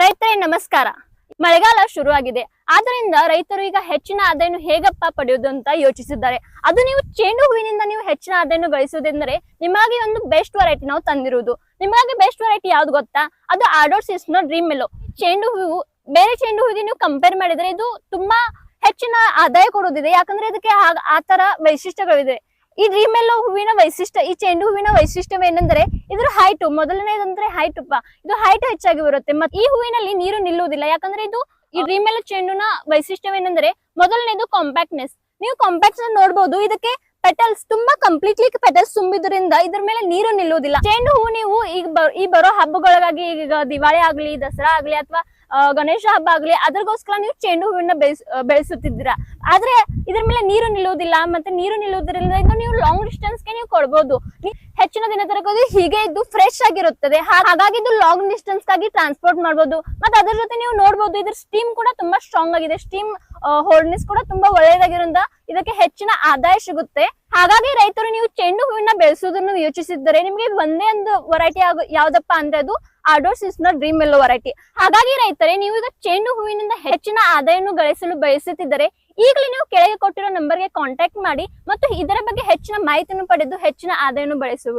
ರೈತರೇ ನಮಸ್ಕಾರ. ಮಳೆಗಾಲ ಶುರುವಾಗಿದೆ. ಆದ್ದರಿಂದ ರೈತರು ಈಗ ಹೆಚ್ಚಿನ ಆದಾಯನು ಹೇಗಪ್ಪ ಪಡೆಯುವುದು ಅಂತ ಯೋಚಿಸಿದ್ದಾರೆ. ಅದು ನೀವು ಚೆಂಡು ಹೂವಿನಿಂದ ನೀವು ಹೆಚ್ಚಿನ ಆದಾಯನು ಗಳಿಸುವುದೆಂದರೆ ನಿಮಗೆ ಒಂದು ಬೆಸ್ಟ್ ವೆರೈಟಿ ನಾವು ತಂದಿರುವುದು. ನಿಮಗೆ ಬೆಸ್ಟ್ ವೆರೈಟಿ ಯಾವ್ದು ಗೊತ್ತಾ? ಅದು ಆಡೋರ್ಸಿಸ್ನ ಡ್ರೀಮ್ ಮೆಲೋ ಚೆಂಡು ಹೂವು, ಬೇರೆ ಚೆಂಡು ಹೂವಿಗೆ ನೀವು ಕಂಪೇರ್ ಮಾಡಿದ್ರೆ ಇದು ತುಂಬಾ ಹೆಚ್ಚಿನ ಆದಾಯ ಕೊಡೋದಿದೆ ಯಾಕಂದ್ರೆ ಇದಕ್ಕೆ ಆ ತರ ವೈಶಿಷ್ಟ್ಯಗಳಿದೆ. ಈ ಡ್ರೀಮ್ ಮೆಲ್ಲೋ ಹೂವಿನ ವೈಶಿಷ್ಟ್ಯ ಈ ಚೆಂಡು ಹೂವಿನ ವೈಶಿಷ್ಟ್ಯವೇನೆಂದರೆ ಇದ್ರ ಹೈಟ್ ಮೊದಲನೇದಂದ್ರೆ ಹೈಟ್ ಇದು ಹೈಟ್ ಹೆಚ್ಚಾಗಿ ಬರುತ್ತೆ. ಮತ್ತೆ ಈ ಹೂವಿನಲ್ಲಿ ನೀರು ನಿಲ್ಲುವುದಿಲ್ಲ. ಯಾಕಂದ್ರೆ ಇದು ಈ ಡ್ರೀಮ್ ಮೆಲ್ಲೋ ಚೆಂಡುನ ವೈಶಿಷ್ಟ್ಯವೇನೆಂದರೆ ಮೊದಲನೇದು ಕಾಂಪ್ಯಾಕ್ಟ್ನೆಸ್ ನೀವು ಕಾಂಪ್ಯಾಕ್ಟ್ ನೋಡಬಹುದು ಇದಕ್ಕೆ ಪೆಟಲ್ಸ್ ತುಂಬಾ ಕಂಪ್ಲೀಟ್ಲಿ ಪೆಟಲ್ಸ್ ತುಂಬಿದ್ರಿಂದ ಇದ್ರ ಮೇಲೆ ನೀರು ನಿಲ್ಲುವುದಿಲ್ಲ. ಚೆಂಡು ಹೂ ನೀವು ಈಗ ಈ ಬರೋ ಹಬ್ಬಗಳಿಗಾಗಿ ಈಗ ದಿವಾಳಿ ಆಗ್ಲಿ ದಸರಾ ಆಗ್ಲಿ ಅಥವಾ ಗಣೇಶ ಹಬ್ಬ ಆಗ್ಲಿ, ಅದ್ರಗೋಸ್ಕರ ನೀವು ಚೆಂಡು ಹೂವಿನ ಬೆಳೆಸ್ ಬೆಳೆಸುತ್ತಿದ್ದೀರಾ? ಆದ್ರೆ ಇದ್ರ ಮೇಲೆ ನೀರು ನಿಲ್ಲುವುದಿಲ್ಲ ಮತ್ತೆ ನೀರು ನಿಲ್ಲುವುದರಿಂದ ಇದು ನೀವು ಲಾಂಗ್ ಡಿಸ್ಟೆನ್ಸ್ಗೆ ನೀವು ಕೊಡ್ಬೋದು. ಹೆಚ್ಚಿನ ದಿನ ತನಕ ಹೀಗೆ ಇದ್ದು ಫ್ರೆಶ್ ಆಗಿರುತ್ತದೆ. ಹಾಗಾಗಿ ಇದು ಲಾಂಗ್ ಡಿಸ್ಟೆನ್ಸ್ಗಾಗಿ ಟ್ರಾನ್ಸ್ಪೋರ್ಟ್ ಮಾಡಬಹುದು ಮತ್ತೆ ಅದ್ರ ಜೊತೆ ನೀವು ನೋಡಬಹುದು ಇದ್ರ ಸ್ಟೀಮ್ ಕೂಡ ತುಂಬಾ ಸ್ಟ್ರಾಂಗ್ ಆಗಿದೆ. ಸ್ಟೀಮ್ ಹೋಲ್ಡ್ನೆಸ್ ಕೂಡ ತುಂಬಾ ಒಳ್ಳೆಯದಾಗಿರೋದ್ರಿಂದ ಇದಕ್ಕೆ ಹೆಚ್ಚಿನ ಆದಾಯ ಸಿಗುತ್ತೆ. ಹಾಗಾಗಿ ರೈತರು ನೀವು ಚೆಂಡು ಹೂವಿನ ಬೆಳೆಸುವುದನ್ನು ಯೋಚಿಸಿದ್ದರೆ ನಿಮಗೆ ಒಂದೇ ಒಂದು ವೆರೈಟಿ ಯಾವ್ದಪ್ಪ ಅಂದ್ರೆ ಅದು ಆಡೋರ್ಸಿಸ್ನ ಡ್ರೀಮ್ ಎಲ್ಲೋ ವೆರೈಟಿ ಹಾಗಾಗಿ ರೈತರೇ, ನೀವು ಈಗ ಚೆಂಡು ಹೂವಿನಿಂದ ಹೆಚ್ಚಿನ ಆದಾಯವನ್ನು ಗಳಿಸಲು ಬಯಸುತ್ತಿದ್ದರೆ ಈಗಲೇ ನೀವು ಕೆಳಗೆ ಕೊಟ್ಟಿರೋ ನಂಬರ್ಗೆ ಕಾಂಟ್ಯಾಕ್ಟ್ ಮಾಡಿ ಮತ್ತು ಇದರ ಬಗ್ಗೆ ಹೆಚ್ಚಿನ ಮಾಹಿತಿಯನ್ನು ಪಡೆದು ಹೆಚ್ಚಿನ ಆದಾಯವನ್ನು ಬಳಸಬಹುದು